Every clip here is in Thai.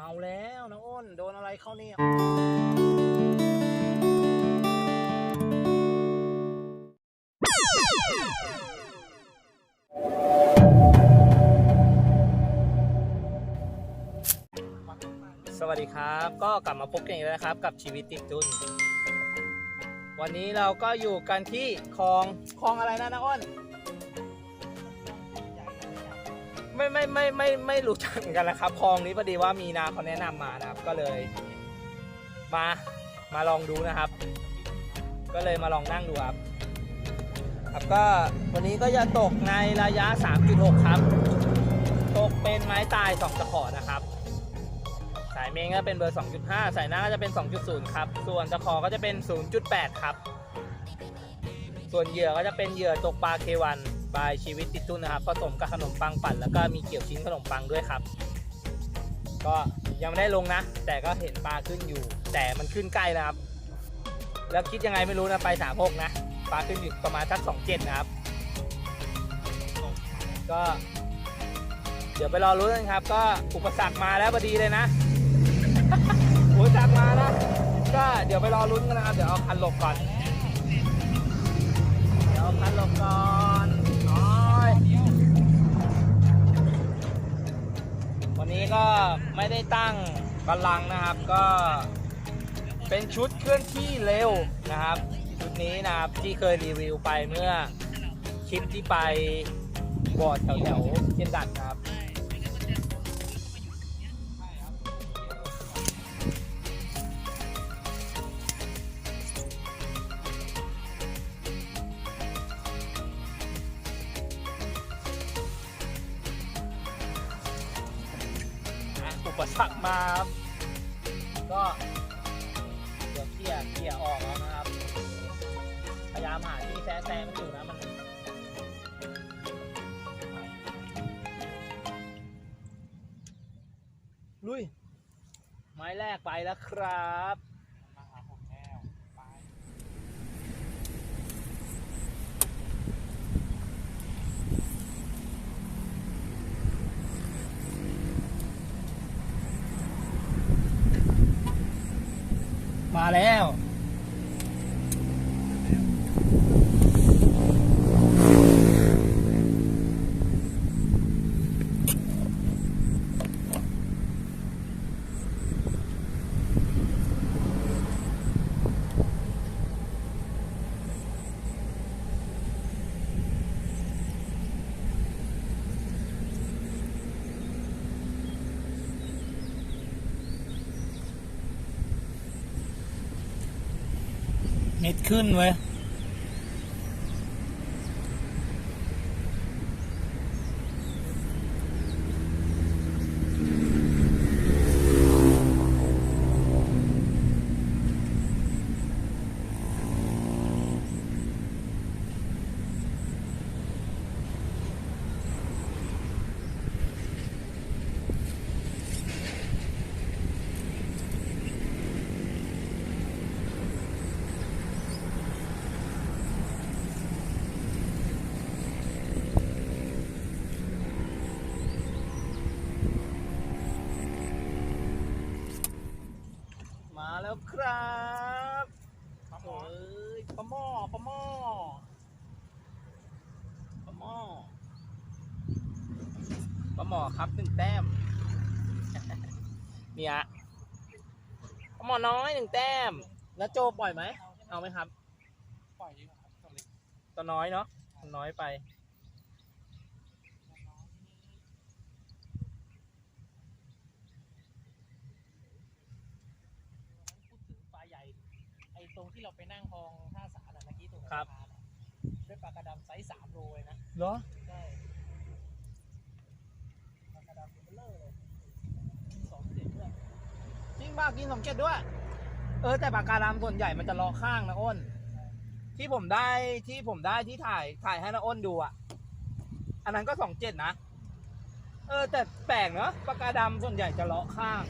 เอาแล้วนะอ้นโดนอะไรเข้าเนี่ยสวัสดีครับ ก็กลับมาพบกันอีกแล้วนะครับ กับชีวิตติดจุน วันนี้เราก็อยู่กันที่คลองคลองอะไรนะนะอ้น ไม่ไม่ไม่ไม่ไม่รู้จักเหมือนกันนะครับคลองนี้พอดีว่ามีนาเขาแนะนำมานะครับ ก็เลย มามาลองดูนะครับ ก็เลยมาลองนั่งดูครับ ครับก็วันนี้ก็จะตกในระยะ 3.6 ครับ ตกเป็นไม้ตาย2ตะขอนะครับ สายเมงก็เป็นเบอร์ 2.5 สายหน้าก็จะเป็น 2.0 ครับ ส่วนตะขอก็จะเป็น 0.8 ครับ ส่วนเหยื่อก็จะเป็นเหยื่อตกปลาเควัน ปลายชีวิตติดตุ้นนะครับผสมกับขนมปังปั่นแล้วก็มีเกี่ยวชิ้นขนมปังด้วยครับ ก็ยังไม่ได้ลงนะ แต่ก็เห็นปลาขึ้นอยู่ แต่มันขึ้นใกล้นะครับ แล้วคิดยังไงไม่รู้นะไปสามหกนะปลาขึ้นอยู่ประมาณสักสองเจ็ดนะครับ ก็ เดี๋ยวไปรอรุ้นกันครับ ก็อุปสรรคมาแล้วพอดีเลยนะอุปสรรคมานะก็เดี๋ยวไปรอลุ้นกันนะครับ เดี๋ยวเอาคันหลบก่อน เดี๋ยวเอาคันหลบก่อน ก็ไม่ได้ตั้งบัลลังนะครับ ก็เป็นชุดเคลื่อนที่เร็วนะครับ ชุดนี้นะครับที่เคยรีวิวไปเมื่อคลิปที่ไปบอร์ดแถวแถวๆเชียงดัดนะครับ ก็เดี๋ยวเคลียร์เคลียร์ออกแล้วนะครับ พยายามหาที่แซะแซะมันอยู่นะมันลุย ไม้แรกไปแล้วครับ มาแล้ว เม็ดขึ้นเว้ย แล้วครับเอ้ยปลาหม้อปลาหม้อปลาหม้อปลาหม้อครับหนึ่งแต้มเนี่ยปลาหม้อน้อยหนึ่งแต้ม แล้วโจปล่อยไหม เอาไหมครับ ปล่อยดีกว่าครับตัวเล็กตัวน้อยเนาะตัวน้อยไป พูดถึงปลาใหญ่ ไอ้ ตรงที่เราไปนั่งคลองท่าสาน่ะเมื่อกี้ตรงครับ สะพานอะด้วยปลากระดำไซส์สามโลเลยนะเหรอ ใช่ปลากระดำตัวเบลอเลยสองเจ็ดด้วยจริงป่ะกินสองเจ็ดด้วย เออ แต่ปากการังส่วนใหญ่มันจะรอข้างนะอ้น ที่ผมได้ที่ผมได้ที่ถ่ายถ่ายให้นะอ้นดูอะ อันนั้นก็สองเจ็ดนะ เออ แต่แปลกเนอะปากกาดำส่วนใหญ่จะเลาะข้าง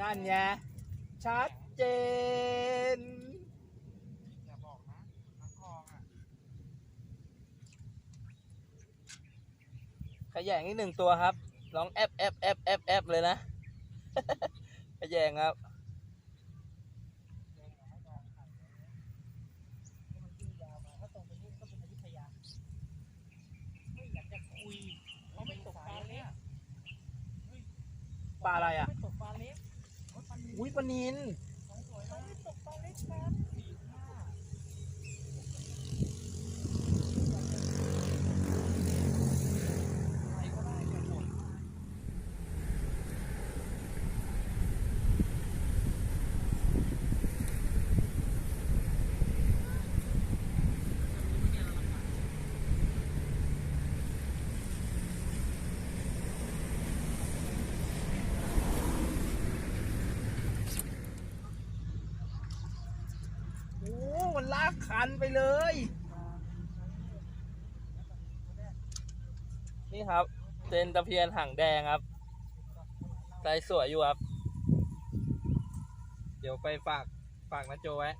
นั่นไงชัดเจน อย่าบอกนะน้ำคลองอะขยงนี่หนึ่งตัวครับ ร้องแอบแอบแอบแอบแอบเลยนะ ขยงครับมันยืดยาวมาถ้าตรงไปนู่นก็เป็นอยุธยาไม่อยากจะคุยเขาไม่ตกปลาเล็กปลาอะไรอะ อุ้ยปลานินตกปลาเล็กครับห้าใครก็ได้แต่หมด โอ้มัน ลากคันไปเลย นี่ครับเจนตะเพียนหางแดงครับใจสวยอยู่ครับ เดี๋ยวไปฝากฝากนะโจไว้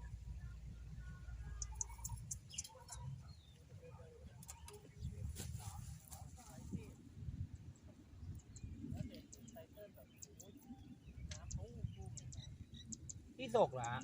ที่ศกเหรอฮะ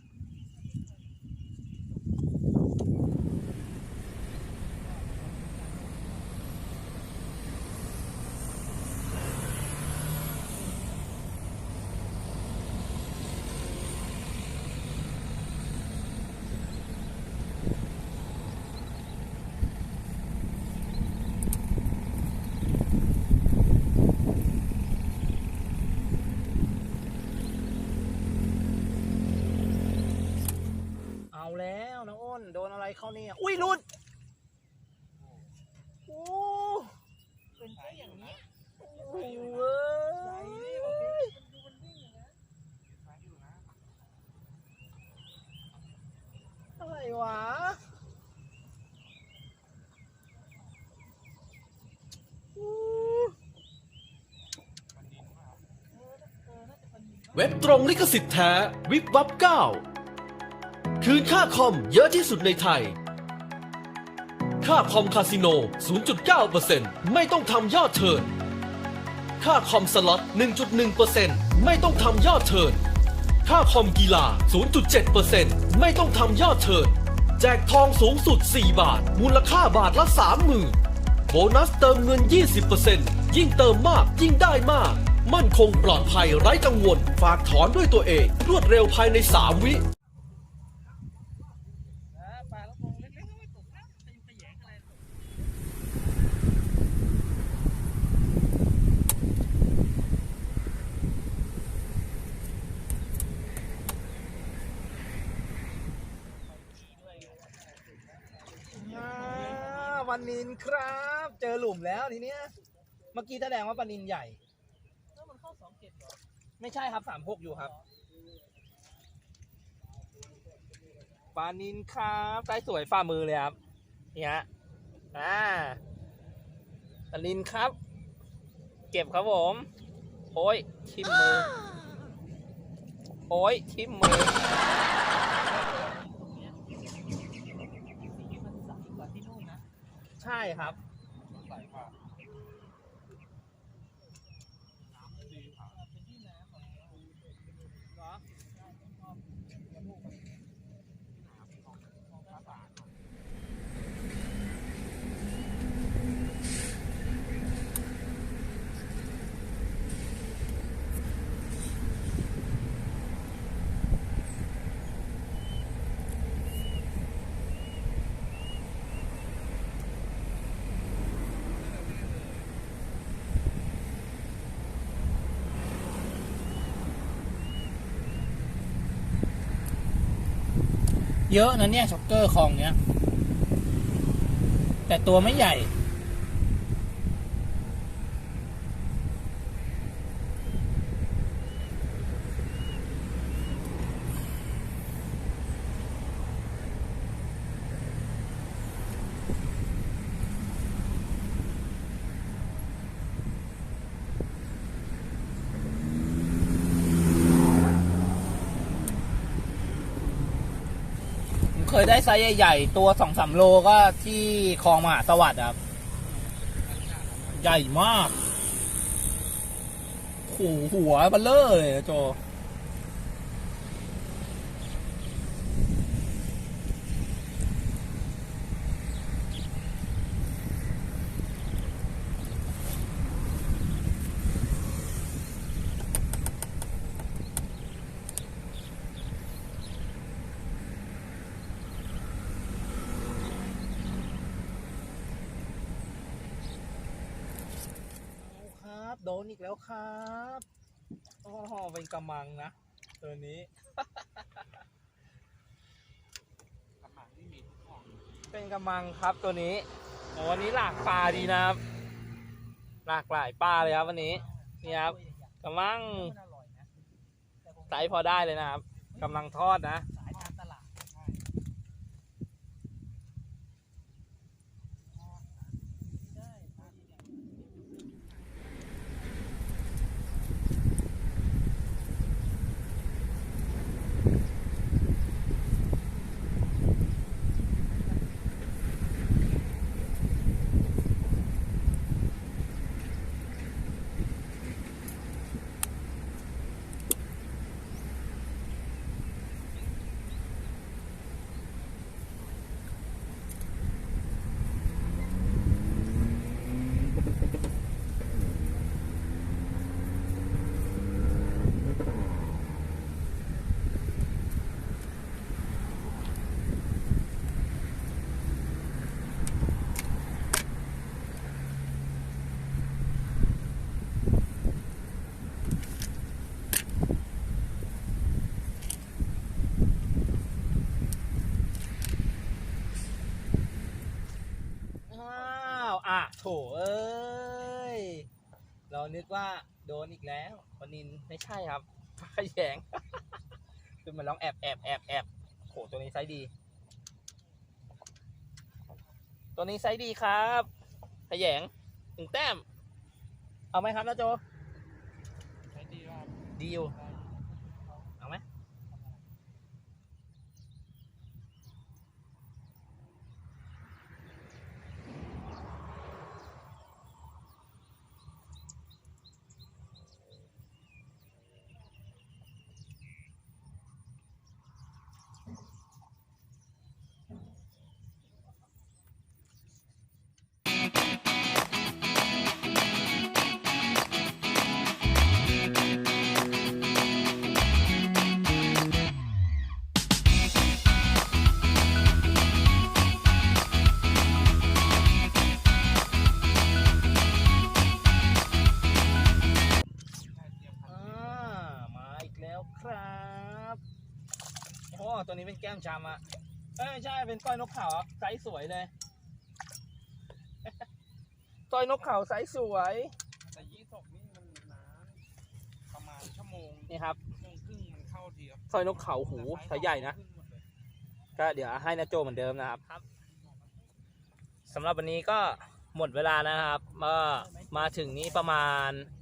เอาแล้วน้องอ้น โดนอะไรเข้าเนี่ย อุ้ยหลุดโอ้เป็นแค่อย่างนี้โหเว้ยอะไรวะอู้เว็บตรงลิขสิทธิ์แท้ วิบวับเก้า คืนค่าคอมเยอะที่สุดในไทย ค่าคอมคาสิโน 0.9%ไม่ต้องทำยอดเชิญค่าคอมสล็อต 1.1%ไม่ต้องทำยอดเชิญค่าคอมกีฬา 0.7%ไม่ต้องทำยอดเชิญแจกทองสูงสุด 4 บาท มูลค่าบาทละ 30,000 โบนัสเติมเงิน 20%ยิ่งเติมมากยิ่งได้มาก มั่นคงปลอดภัยไร้กังวล ฝากถอนด้วยตัวเอง รวดเร็วภายใน 3 วิ ปลากระพงเล็กๆก็ไม่ตกนะจะอยู่ขยงอะไรตก อ่าวันนินครับ เจอหลุมแล้วทีเนี้ย เมื่อกี้แสดงว่าปลานินใหญ่ แล้วมันเข้าสองเจ็ดเหรอไม่ใช่ครับสามหกอยู่ครับปลานินครับไซส์สวยฝ่ามือเลยครับ นี่ฮะ อ่าปลานินครับ เก็บครับผม โอ้ยทิมมือ โอ้ยทิมมือ ตรงเนี้ยสีมันใสกว่าที่นู่นนะ ใช่ครับ ใสกว่าเป็นที่น้ำเหรอ เยอะนะเนี่ยช็อกเกอร์คลองเนี้ย แต่ตัวไม่ใหญ่ ยได้ไซส์ใหญ่ๆ ตัวสองสามโลก็ที่คลองมหาสวัสดิ์ครับ ใหญ่มากโหูหัวเบลเลอร์เลยโจ นอีกแล้วครับโอ้โหเป็นกำมังนะ ตัวนี้ กำลังที่มีทุกของ เป็นกำมังครับตัวนี้โอ้วันนี้หลากปลาดีนะครับ หลากหลายปลาเลยครับวันนี้ นี่ครับกำมังมันอร่อยนะแต่ผมไซส์พอได้เลยนะครับกำลังทอดนะ สายการตลาดใช่ได้มาดีเนี่ย อ้าวอะโถเอ้ย เรานึกว่า โดนอีกแล้ววันนินไม่ใช่ครับขยง คือมันร้องแอบแอบแอบแอบโหตัวนี้ไซส์ดี ตัวนี้ไซส์ดีครับขยงถึงแต้ม เอาไหมครับนะโจ ใช้ดีครับดีอ ชามอะเอ้ยไม่ใช่เป็นก้อยนกเขาอะไซส์สวยเลยก้อยนกเขาไซส์สวย แต่ยี่สกนี่มันนานประมาณชั่วโมงนี่ครับชั่วโมงครึ่งมันเข้าทีครับก้อยนกเขาหูไซส์ใหญ่นะ ก็เดี๋ยวให้นาโจเหมือนเดิมนะครับสำหรับวันนี้ก็หมดเวลานะครับก็มาถึงนี้ประมาณลงทุนเสีย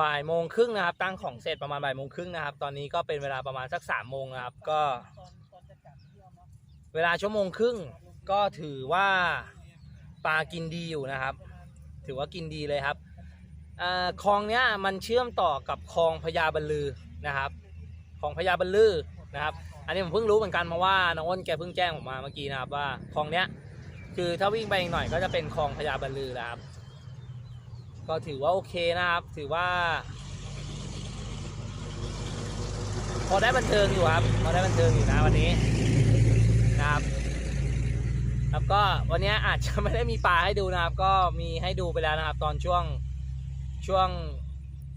บ่ายโมงครึ่งนะครับตั้งของเสร็จประมาณบ่ายโมงครึ่งนะครับ ตอนนี้ก็เป็นเวลาประมาณสักสามโมงนะครับ ก็ เวลาชั่วโมงครึ่งก็ถือว่าปลากินดีอยู่นะครับ ถือว่ากินดีเลยครับเอ่อคลองเนี้ยมันเชื่อมต่อกับคลองพญาบรรลือนะครับคลองพญาบรรลือนะครับ อันนี้ผมเพิ่งรู้เหมือนกันเพราะว่าน้องอ้นแกเพิ่งแจ้งผมมาเมื่อกี้นะครับว่าคลองเนี้ยคือถ้าวิ่งไปอีกหน่อยก็จะเป็นคลองพญาบรรลือแล้วครับ ก็ถือว่าโอเคนะครับ ถือว่า พอได้บันเทิงอยู่ครับ พอได้บันเทิงอยู่นะวันนี้นะครับ แล้วก็วันนี้อาจจะไม่ได้มีปลาให้ดูนะครับ ก็มีให้ดูไปแล้วนะครับ ตอนช่วงช่วง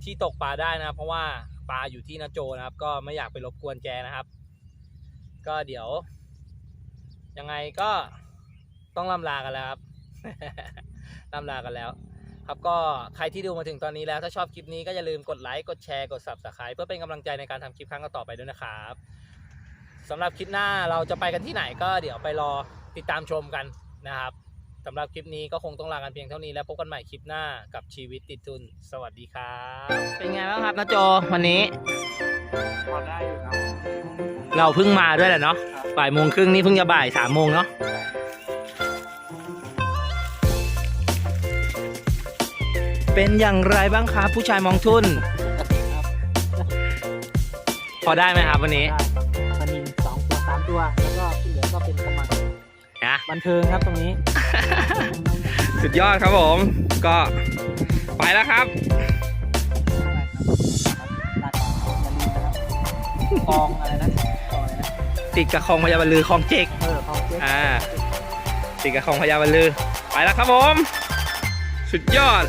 ที่ตกปลาได้นะครับ เพราะว่าปลาอยู่ที่นาโจนะครับ ก็ไม่อยากไปรบกวนแกนะครับ ก็เดี๋ยว ยังไงก็ต้องล่ำลากันแล้วครับล่ำลากันแล้ว ครับก็ใครที่ดูมาถึงตอนนี้แล้ว ถ้าชอบคลิปนี้ก็อย่าลืมกดไลค์กดแชร์กด subscribe เพื่อเป็นกำลังใจในการทำคลิปครั้งต่อไปด้วยนะครับสำหรับคลิปหน้าเราจะไปกันที่ไหนก็เดี๋ยวไปรอติดตามชมกันนะครับสำหรับคลิปนี้ก็คงต้องลากันเพียงเท่านี้แล้วพบกันใหม่คลิปหน้ากับชีวิตติดทุน สวัสดีครับ เป็นไงบ้างครับนาโจวันนี้พอได้อยู่ครับรเราเพิ่งมาด้วยแหละเนาะบ่ายโมงครึ่งนี่เพิ่งจะบ่ายสามโมงเนาะ เป็นอย่างไรบ้างครับผู้ชายมองทุน พอได้ไหมครับวันนี้ได้ปลานินสองตัวสามตัว แล้วก็ที่เหลือก็เป็นกำลังนะ บันเทิงครับตรงนี้ สุดยอดครับผม ก็ไปแล้วครับตัดอย่าลืมนะครับ คลองอะไรนะคลองอะไรนะ ติดกับคลองพญาบรรลือคลองเจก เออคลองเจ๊กอ่า ติดกับคลองพญาบรรลือ ไปแล้วครับผม สุดยอด